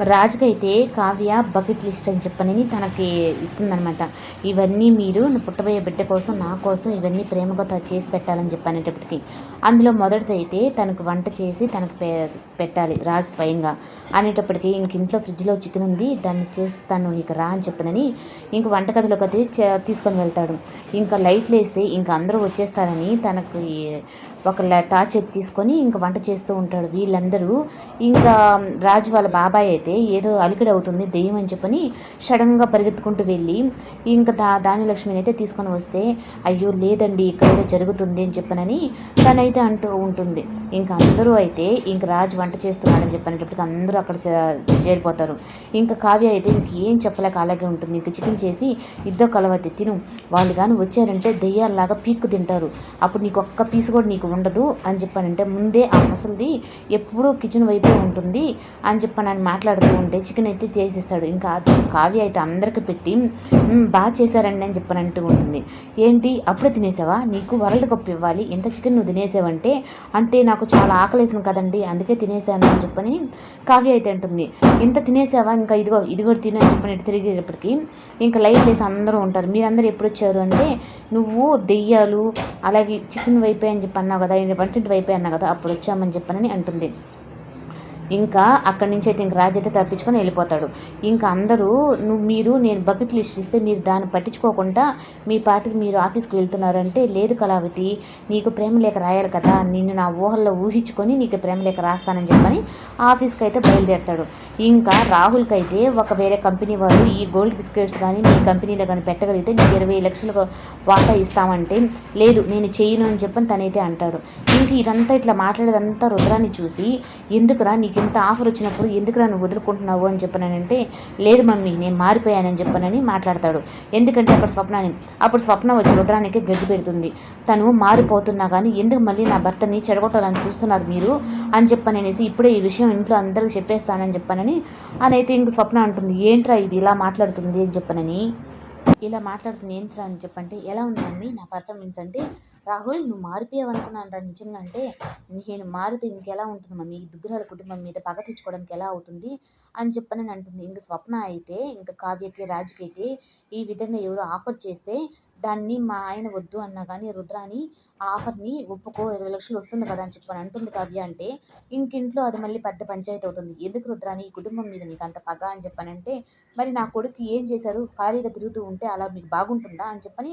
రాజుకైతే Kavya bucket list అని చెప్పనని తనకి ఇస్తుందనమాట ఇవన్నీ మీరు పుట్టబోయే బిడ్డ కోసం నా కోసం ఇవన్నీ ప్రేమగా చేసి పెట్టాలని చెప్పనేటప్పటికి. అందులో మొదటిదైతే తనకు వంట చేసి తనకు పె పెట్టాలి రాజు స్వయంగా అనేటప్పటికి ఇంక ఇంట్లో ఫ్రిడ్జ్లో చికెన్ ఉంది దాన్ని చేస్తాను నీకు రా అని చెప్పనని ఇంక వంటగదిలోకి అయితే తీసుకొని వెళ్తాడు. ఇంకా లైట్లు వేస్తే ఇంక అందరూ వచ్చేస్తారని తనకు ఒక టార్చ్ ఎత్తి తీసుకొని ఇంక వంట చేస్తూ ఉంటాడు. వీళ్ళందరూ ఇంకా రాజు వాళ్ళ బాబాయ్ అయితే ఏదో అలికిడి అవుతుంది దెయ్యం అని చెప్పని సడన్గా పరిగెత్తుకుంటూ వెళ్ళి ఇంకా దా దానిలక్ష్మిని అయితే తీసుకొని వస్తే అయ్యో లేదండి ఇక్కడ ఏదో జరుగుతుంది అని చెప్పనని తనైతే అంటూ ఉంటుంది. ఇంకా అందరూ అయితే ఇంక రాజు వంట చేస్తున్నాడని చెప్పనేటప్పటికి అందరూ అక్కడ చేరిపోతారు. ఇంకా కావ్య అయితే ఇంకేం చెప్పలేక అలాగే ఉంటుంది. ఇంక చికెన్ చేసి ఇద్దరు కలవతి తిను. వాళ్ళు కానీ వచ్చారంటే దెయ్యాలలాగా పీక్కు తింటారు. అప్పుడు నీకు ఒక్క పీస్ కూడా నీకు ఉండదు అని చెప్పానంటే ముందే ఆ ముసలిది ఎప్పుడూ కిచెన్ వైపే ఉంటుంది అని చెప్పి ఆయన మాట్లాడుతూ ఉంటే చికెన్ అయితే చేసేస్తాడు ఇంకా కావ్య అయితే అందరికి పెట్టి బాగా చేశారండి అని చెప్పనంటూ ఉంటుంది. ఏంటి అప్పుడే తినేసావా? నీకు వరల్డ్ కప్ ఇవ్వాలి. ఎంత చికెన్ నువ్వు తినేసావంటే అంటే నాకు చాలా ఆకలేసింది కదండి అందుకే తినేసాను అని చెప్పని కావ్య అయితే అంటుంది. ఇంత తినేసావా? ఇంకా ఇదిగో ఇది కూడా తినని చెప్పని ఇటు తిరిగేటప్పటికి ఇంకా లైట్ వేసి అందరూ ఉంటారు. మీరందరూ ఎప్పుడు వచ్చారు అంటే నువ్వు దెయ్యాలు అలాగే చికెన్ వైపే అని చెప్పి అన్నావు కదా వంటింటి వైపే అన్నావు కదా అప్పుడు వచ్చామని చెప్పనని అంటుంది. ఇంకా అక్కడి నుంచి అయితే ఇంక రాజు అయితే తప్పించుకొని వెళ్ళిపోతాడు. ఇంకా అందరూ నువ్వు మీరు నేను బకెట్ లిస్ట్ ఇస్తే మీరు దాన్ని పట్టించుకోకుండా మీ పాటికి మీరు ఆఫీస్కి వెళ్తున్నారంటే లేదు కళావతి నీకు ప్రేమ లేఖ రాయాలి కదా నిన్ను నా ఊహల్లో ఊహించుకొని నీకు ప్రేమ లేఖ రాస్తానని చెప్పని ఆఫీస్కి అయితే బయలుదేరుతాడు. ఇంకా రాహుల్కి అయితే ఒక వేరే కంపెనీ వారు ఈ గోల్డ్ బిస్కెట్స్ కానీ మీ కంపెనీలో కానీ పెట్టగలిగితే నీకు ఇరవై లక్షలకు వాటా ఇస్తామంటే లేదు నేను చేయను అని చెప్పని తనైతే అంటాడు. ఇంక ఇదంతా ఇట్లా మాట్లాడేదంతా రుద్రాన్ని చూసి ఎందుకురా నీకు ఇంత ఆఫర్ వచ్చినప్పుడు ఎందుకురా నువ్వు వదులుకుంటున్నావు అని చెప్పానంటే లేదు మమ్మీ నేను మారిపోయానని చెప్పానని మాట్లాడతాడు. ఎందుకంటే అక్కడ స్వప్నాని అప్పుడు స్వప్న వచ్చి రుద్రానికి గడ్డి పెడుతుంది. తను మారిపోతున్నా కానీ ఎందుకు మళ్ళీ నా భర్తని చెడగొట్టాలని చూస్తున్నారు మీరు అని చెప్పాననేసి ఇప్పుడే ఈ విషయం ఇంట్లో అందరికి చెప్పేస్తానని చెప్పానని అని అయితే ఇంక స్వప్న అంటుంది. ఏంట్రా ఇది? ఇలా మాట్లాడుతుంది అని చెప్పనని. ఇలా మాట్లాడుతుంది ఏంట్రా అని చెప్పంటే ఎలా ఉంది మమ్మీ నా పర్ఫార్మెన్స్ అంటే రాహుల్ నువ్వు మారిపోయావు అనుకున్నాను రా నిజంగా అంటే నేను మారితే ఇంకెలా ఉంటుంది మమ్మీ? ఈ దుగ్గురాల కుటుంబం మీద పగ తెచ్చుకోవడానికి ఎలా అవుతుంది? అని చెప్పని అంటుంది. ఇంక స్వప్న అయితే ఇంకా కావ్యకి రాజుకి అయితే ఈ విధంగా ఎవరు ఆఫర్ చేస్తే దాన్ని మా ఆయన వద్దు అన్నా కానీ రుద్రాని ఆ ఆఫర్ని ఒప్పుకో ఇరవై లక్షలు వస్తుంది కదా అని చెప్పని అంటుంది కావ్య అంటే ఇంకింట్లో అది మళ్ళీ పెద్ద పంచాయతీ అవుతుంది. ఎందుకు రుద్రాని? ఈ కుటుంబం మీద నీకు అంత పగ అని చెప్పానంటే మరి నా కొడుకు ఏం చేశారు? ఖాళీగా తిరుగుతూ ఉంటే అలా మీకు బాగుంటుందా అని చెప్పని